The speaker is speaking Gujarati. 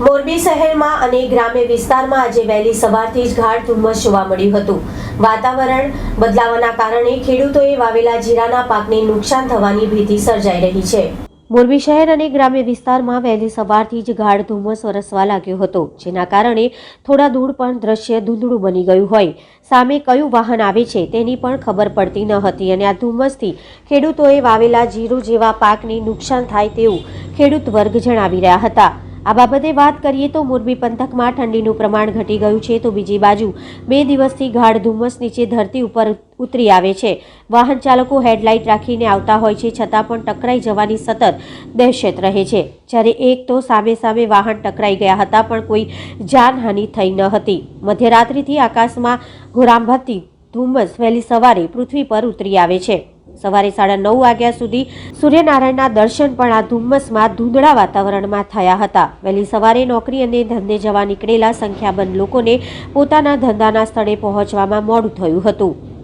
મોરબી શહેરમાં અને ગ્રામ્ય વિસ્તારમાં આજે વહેલી સવારથી જ ગાઢ ધુમ્મસ જોવા મળ્યું હતું. વાતાવરણ બદલાવાના કારણે ખેડૂતોએ વાવેલા જીરાના પાકને નુકસાન થવાની ભીતિ સર્જાઈ રહી છે. મોરબી શહેર અને ગ્રામ્ય વિસ્તારમાં વહેલી સવારથી જ ગાઢ ધુમ્મસ વરસવા લાગ્યો હતો, જેના કારણે થોડા દૂર પણ દ્રશ્ય ધૂંધળું બની ગયું હોય. સામે કયું વાહન આવે છે તેની પણ ખબર પડતી ન હતી અને આ ધુમ્મસથી ખેડૂતોએ વાવેલા જીરું જેવા પાકને નુકસાન થાય તેવું ખેડૂત વર્ગ જણાવી રહ્યા હતા. આ બાબતે વાત કરીએ તો મોરબી પંથકમાં ઠંડીનું પ્રમાણ ઘટી ગયું છે તો બીજી બાજુ બે દિવસથી ગાઢ ધુમ્મસ નીચે ધરતી ઉપર ઉતરી આવે છે. વાહન ચાલકો હેડલાઇટ રાખીને આવતા હોય છે, છતાં પણ ટકરાઈ જવાની સતત દહેશત રહે છે. જ્યારે એક તો સામે સામે વાહન ટકરાઈ ગયા હતા, પણ કોઈ જાનહાનિ થઈ ન હતી. મધ્યરાત્રિથી આકાશમાં ઘોરાંભતી ધુમ્મસ વહેલી સવારે પૃથ્વી પર ઉતરી આવે છે. સવારે સાડા નવ વાગ્યા સુધી સૂર્યનારાયણના દર્શન પણ આ ધુમ્મસમાં ધૂંધળા વાતાવરણમાં થયા હતા. વહેલી સવારે નોકરી અને ધંધે જવા નીકળેલા સંખ્યાબંધ લોકોને પોતાના ધંધાના સ્થળે પહોંચવામાં મોડું થયું હતું.